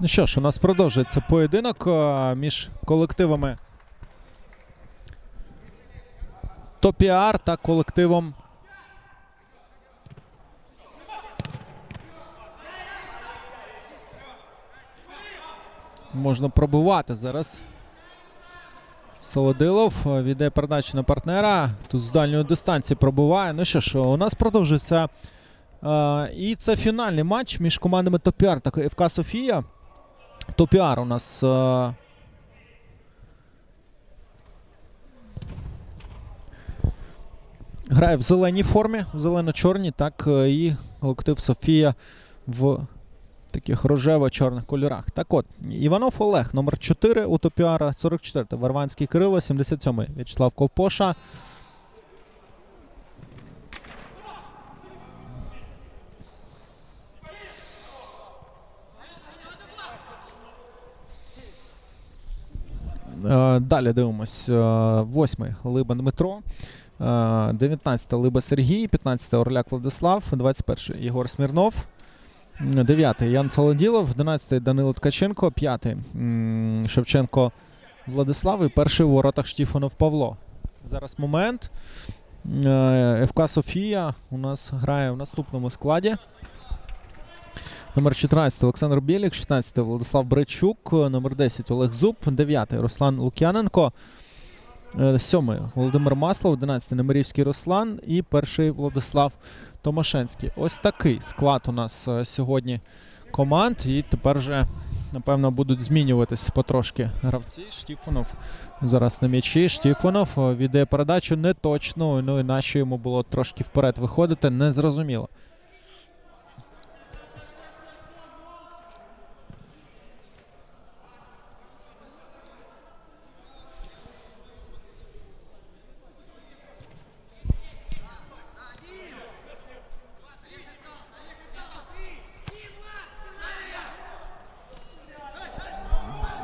Ну що ж, у нас продовжується поєдинок е, між колективами Топіар та колективом. Можна пробивати зараз. Солодилов е, віддає передачу на партнера. Тут з дальньої дистанції пробиває. Ну що ж, у нас продовжується. е, і це фінальний матч між командами Топіар та ФК Софія. Топіар у нас. е, Грає в зеленій формі, в зелено-чорній, так е, і колектив Софія в таких рожево-чорних кольорах. Так от, Іванов Олег, номер 4 у Топіара, 44 Варванський Кирило, 77 В'ячеслав Ковпоша. Далі дивимось. Е, Восьмий Либа Дмитро. Е, 19 Либа Сергій, 15 Орляк Владислав, 21 Єгор Смірнов. 9 Ян Солоділов, 11 Данило Ткаченко, 5 Шевченко Владислав і перший у воротах Штіфанов Павло. Зараз момент. Е, ФК Софія у нас грає в наступному складі. Номер 14 Олександр Білік, 16 Владислав Бречук, номер 10 Олег Зуб, 9 Руслан Лук'яненко, 7 Володимир Маслов, 11 Немирівський Руслан і перший Владислав Томашенський. Ось такий склад у нас е, сьогодні команд. І тепер вже, напевно, будуть змінюватись потрошки гравці. Штіфанов зараз на м'ячі. Штіфанов е, віддає передачу не точно. Ну і наче йому було трошки вперед виходити, незрозуміло.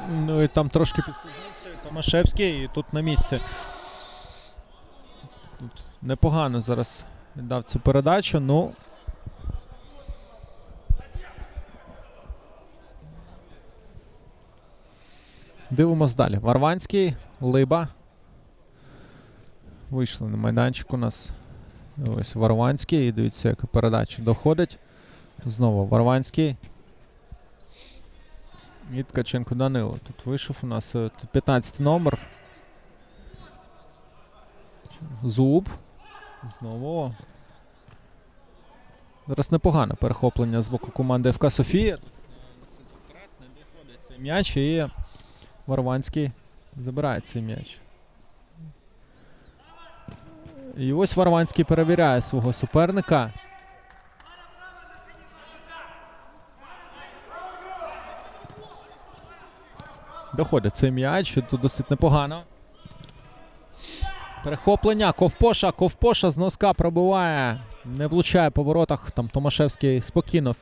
Ну і там трошки підсознався Томашевський, і тут на місці. Тут непогано зараз дав цю передачу. Ну. Дивимось далі. Варванський, Либа. Вийшли на майданчик у нас. Ось Варванський. І дивіться, яка передача доходить. Знову Варванський. І Ткаченко Данило. Тут вийшов у нас е, тут 15 номер. Зуб. Знову. Зараз непогане перехоплення з боку команди ФК Софія. Не доходить цей м'яч і Варванський забирає цей м'яч. І ось Варванський перевіряє свого суперника. Доходить цей м'яч. Тут досить непогано. Перехоплення. Ковпоша. Ковпоша з носка пробиває. Не влучає по воротах. Там Томашевський спокійно.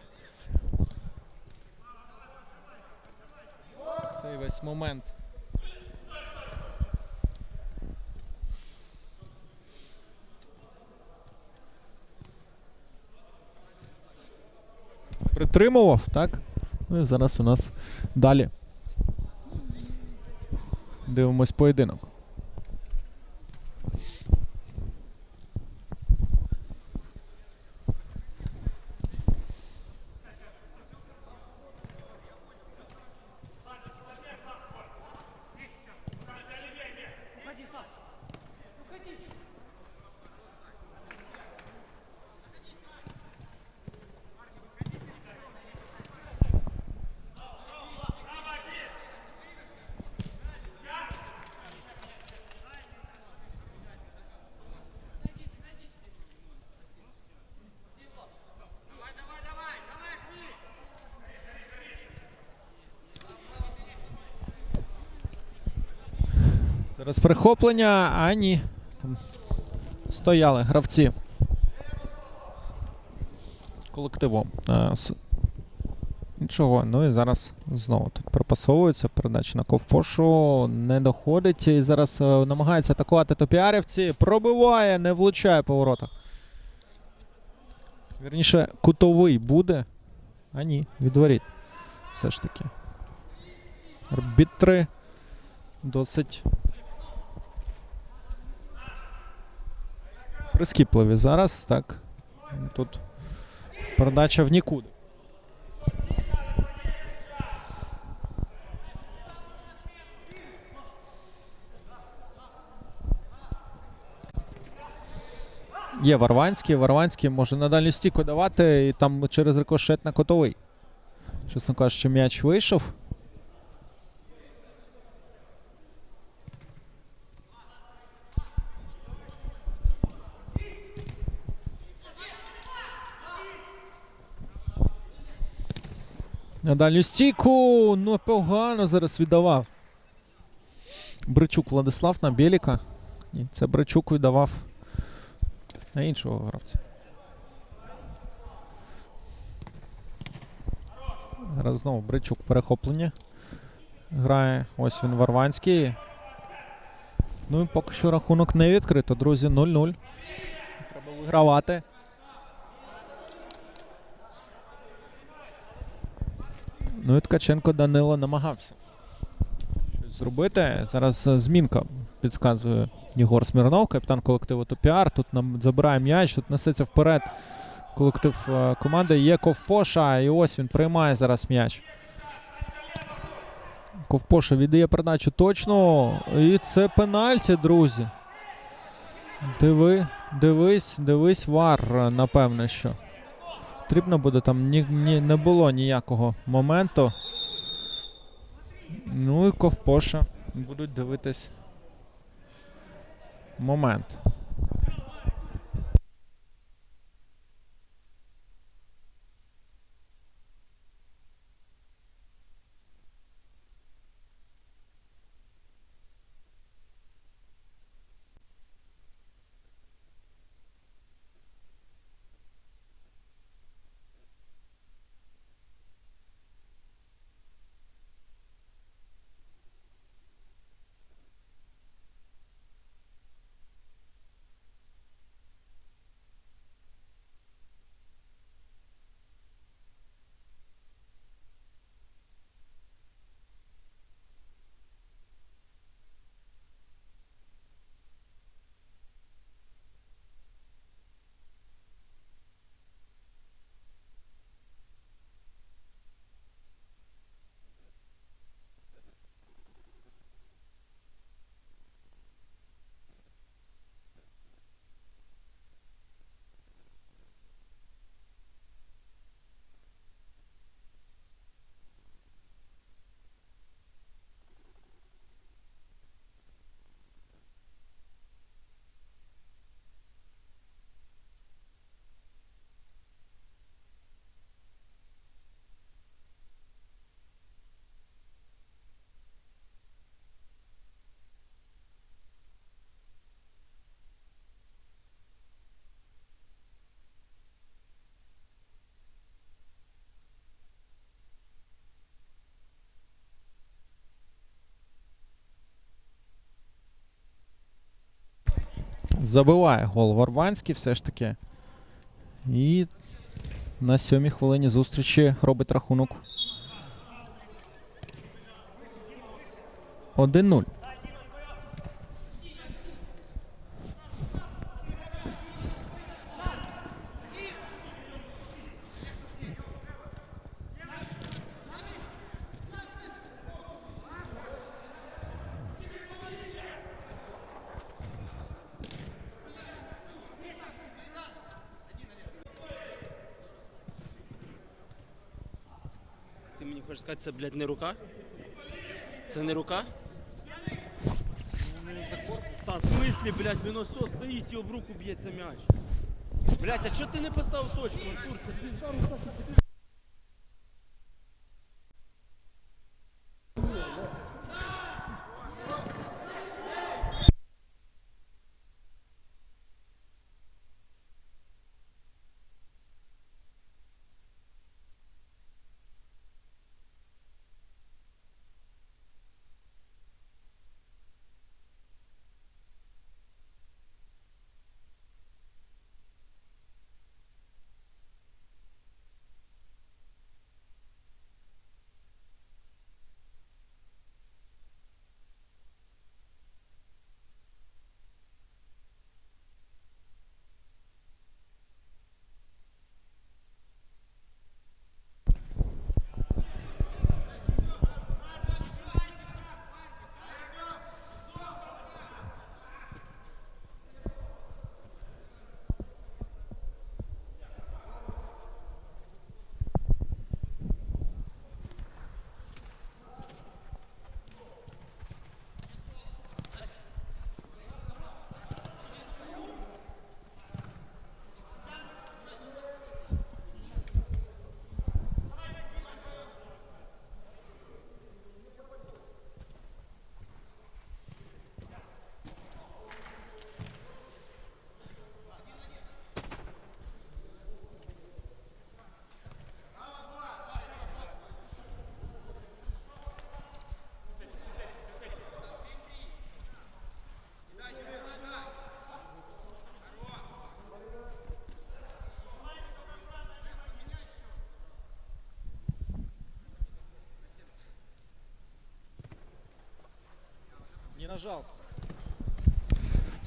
Цей весь момент. Притримував, так? Ну і зараз у нас далі. Дивимось поєдинок. Зараз перехоплення, а ні. Там стояли гравці. Колективом. Е, Нічого, ну і зараз знову тут пропасовується. Передача на ковпошу не доходить. І зараз е, намагається атакувати топіарівці. Пробиває, не влучає по воротах. Вірніше, кутовий буде. А ні, від воріт. Все ж таки. Арбітри досить прискіпливі зараз, так. Тут передача в нікуди. Є Варванський. Варванський може на дальню стійку давати і там через рикошет на котовий. Чесно кажучи, м'яч вийшов. На дальню стійку. Ну, погано зараз віддавав. Бричук Владислав на Біліка. Ні, це Бричук віддавав на іншого гравця. Зараз знову Бричук перехоплення. Грає. Ось він Варванський. Ну і поки що рахунок не відкрито, друзі. 0-0. Треба вигравати. Ну і Ткаченко Данило намагався щось зробити. Зараз е, змінка підказує Єгор Смірнов, капітан колективу Топіар. Тут нам забирає м'яч, тут несеться вперед колектив е, команди. Є Ковпоша, і ось він приймає зараз м'яч. Ковпоша віддає передачу точно. І це пенальті, друзі. Диви, дивись, дивись, вар, напевне, що. Потрібно буде там ні, ні, не було ніякого моменту. Ну і Ковпоша будуть дивитись момент. Забиває гол Варванський все ж таки. І на сьомій хвилині зустрічі робить рахунок. 1-0. Ти мені сказати, це, блядь, не рука? Це не рука? Та в смислі, блядь, він осьо ось стоїть і об руку б'ється м'яч. Блядь, а чого ти не поставив точку? Артур, це пізда рука, що ти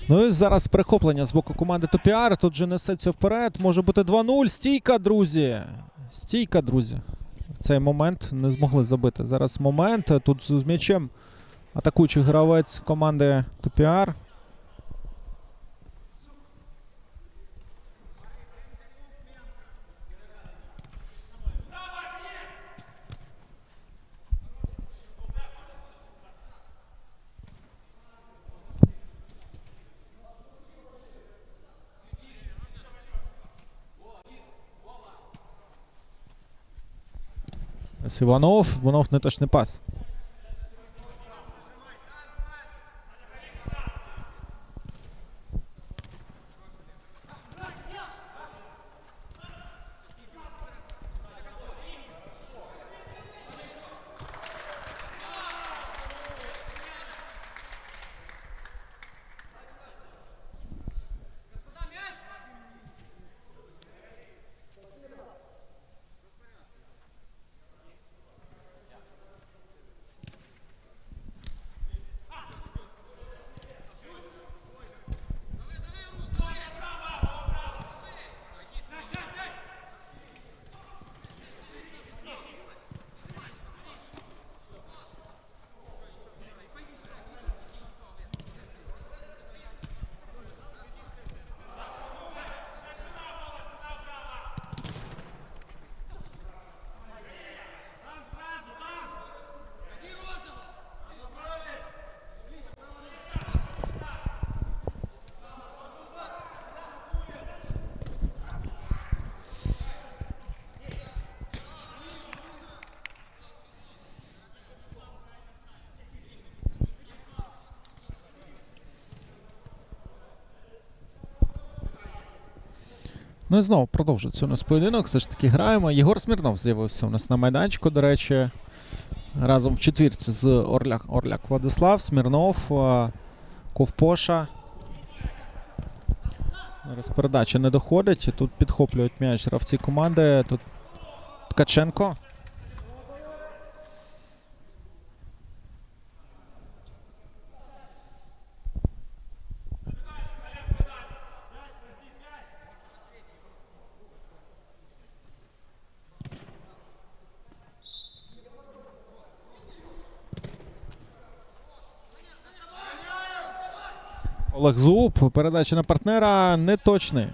Ну і зараз перехоплення з боку команди Топіар. Тут же несеться вперед. Може бути 2-0. Стійка, друзі. Стійка, друзі. В цей момент не змогли забити. Зараз момент. Тут з м'ячем атакуючий гравець команди Топіар. Іванов. Іванов неточний пас. Ну і знову продовжується у нас поєдинок. Все ж таки граємо. Єгор Смірнов з'явився у нас на майданчику, до речі. Разом в четвірці з Орляк, Орляк Владислав, Смірнов, Ковпоша. Зараз передача не доходить. Тут підхоплюють м'яч гравці команди. Тут Ткаченко. Олег Зуб. Передача на партнера неточний.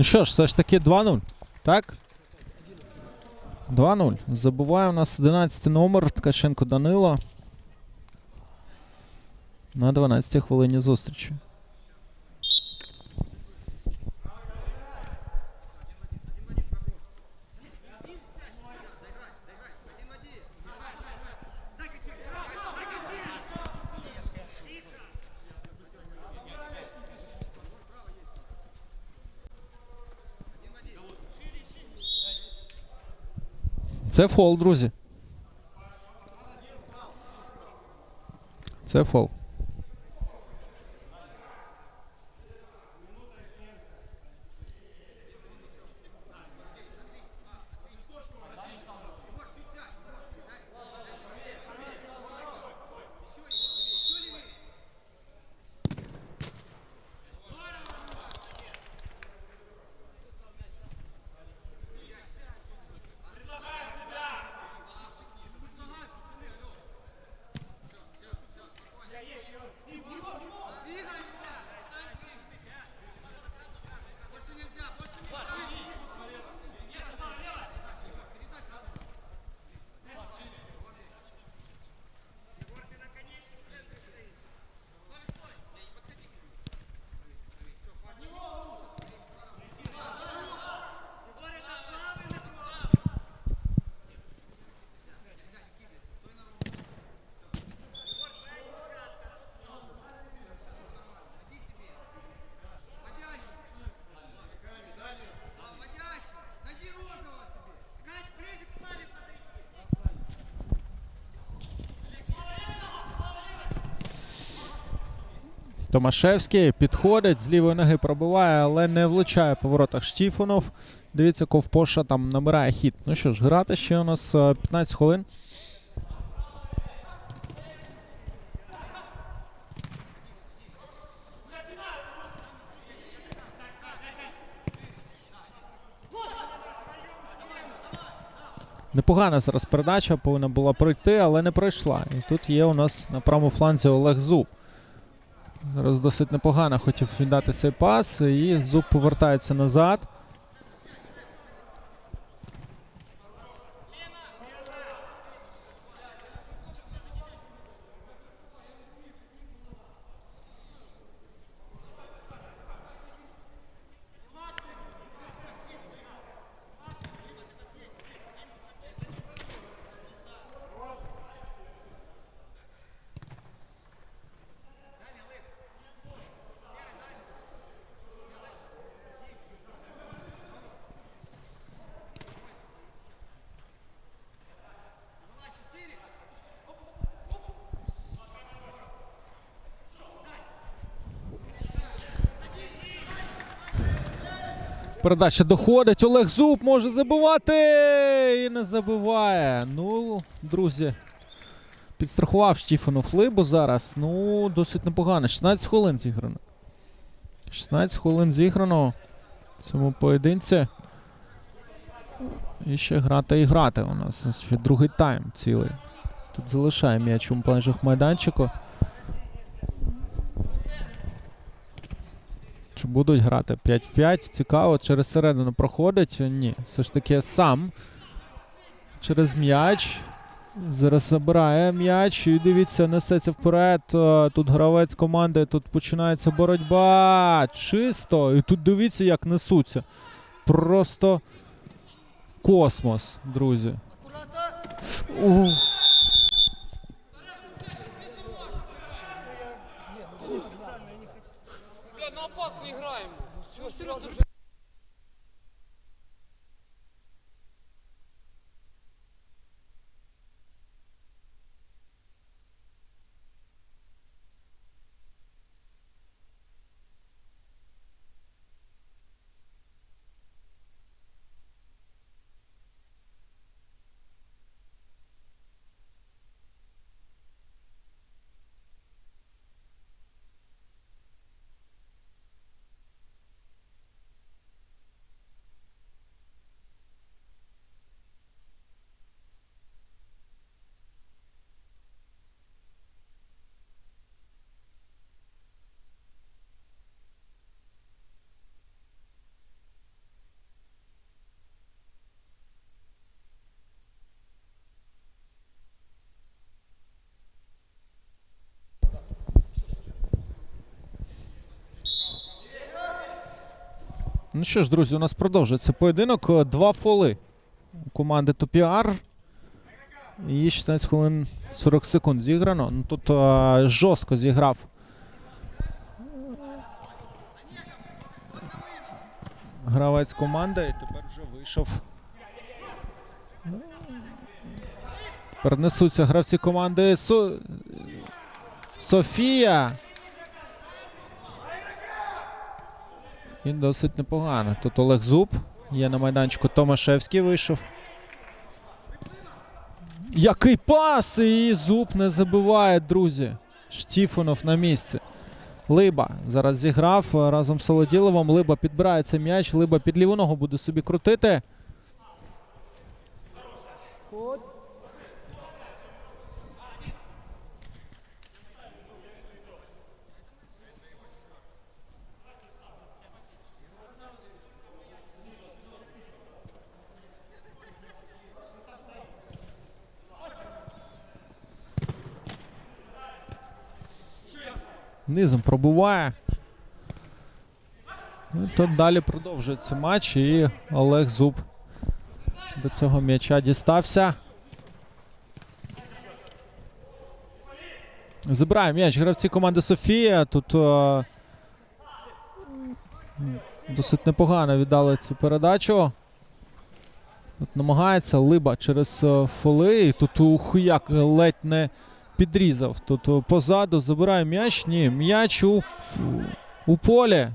Ну що ж, все ж таки 2-0. Так? 2-0. Забуває у нас 11 номер Ткаченко Данило. На 12 хвилині зустрічі. Це фол, друзі. Це фол. Томашевський підходить, з лівої ноги пробиває, але не влучає по воротах Штіфонов. Дивіться, Ковпоша там набирає хід. Ну що ж, грати ще у нас е, 15 хвилин. Непогана зараз передача повинна була пройти, але не пройшла. І тут є у нас на правому фланзі Олег Зуб. Зараз досить непогано хотів віддати цей пас, і Зуб повертається назад. Передача доходить. Олег Зуб може забивати і не забиває. Ну, друзі, підстрахував Штіфанов Либу зараз. Ну, досить непогано. 16 хвилин зіграно. 16 хвилин зіграно в цьому поєдинці. І ще грати і грати у нас. Ще другий тайм цілий. Тут залишає м'яч у межах майданчику. Чи будуть грати 5 в 5? Цікаво, через середину проходить. Ні, все ж таки сам. Через м'яч. Зараз забирає м'яч і дивіться, несеться вперед. Е, Тут гравець команди, тут починається боротьба. Чисто. І тут дивіться, як несуться. Просто космос, друзі. Ух. Ну що ж, друзі, у нас продовжується поєдинок. Е, Два фоли команди Топіар. І 16 хвилин 40 секунд зіграно. Ну, тут е, жорстко зіграв. Гравець команди і тепер вже вийшов. Перенесуться гравці команди Со... Софія. І досить непогано. Тут Олег Зуб. Є на майданчику Томашевський вийшов. Який пас! І Зуб не забиває, друзі. Штіфонов на місці. Либа зараз зіграв разом з Солоділовим. Либа підбирає цей м'яч. Либа під ліву буде собі крутити. Низом пробуває. Ну, Тут далі продовжується матч і Олег Зуб до цього м'яча дістався. Забирає м'яч гравці команди Софія. Тут е, досить непогано віддали цю передачу. Тут намагається Либа через е, фоли. І тут ух, як ледь не підрізав. Тут позаду забирає м'яч. Ні, м'яч у, у полі.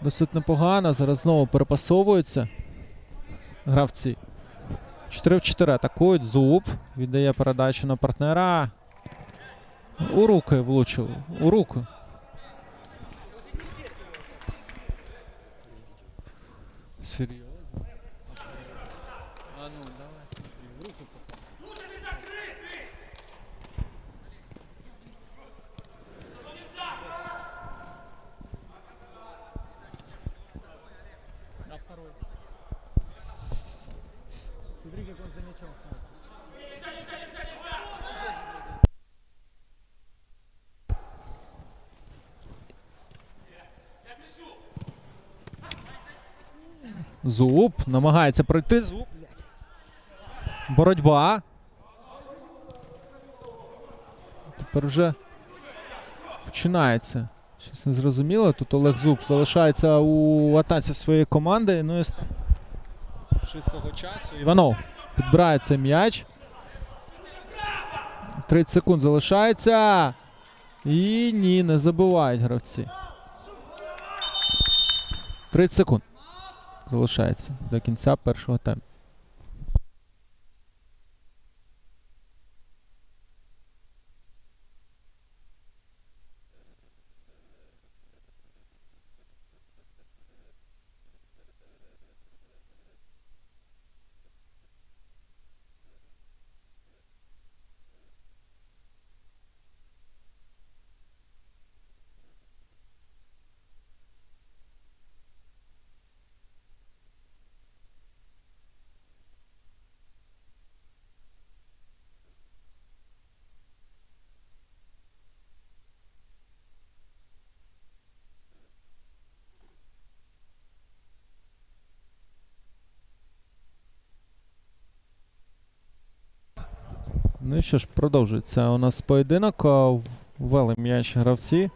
Досить непогано. Зараз знову перепасовуються гравці. 4 в 4 атакують. Зуб. Віддає передачу на партнера. У руки влучив. У руку. Серйозно? А ну, давай смотри, в руку попал. А второй? Смотри, как он за. Зуб намагається пройти. Зуб. Боротьба. Тепер вже починається. Щось не зрозуміло. Тут Олег Зуб залишається у атаці своєї команди. Ну і з шистого часу. Іванов підбирає цей м'яч. 30 секунд залишається. І ні, не забувають гравці. 30 секунд залишається до кінця першого тайму. Ну і що ж, продовжується у нас поєдинок. Ввели м'яч гравці.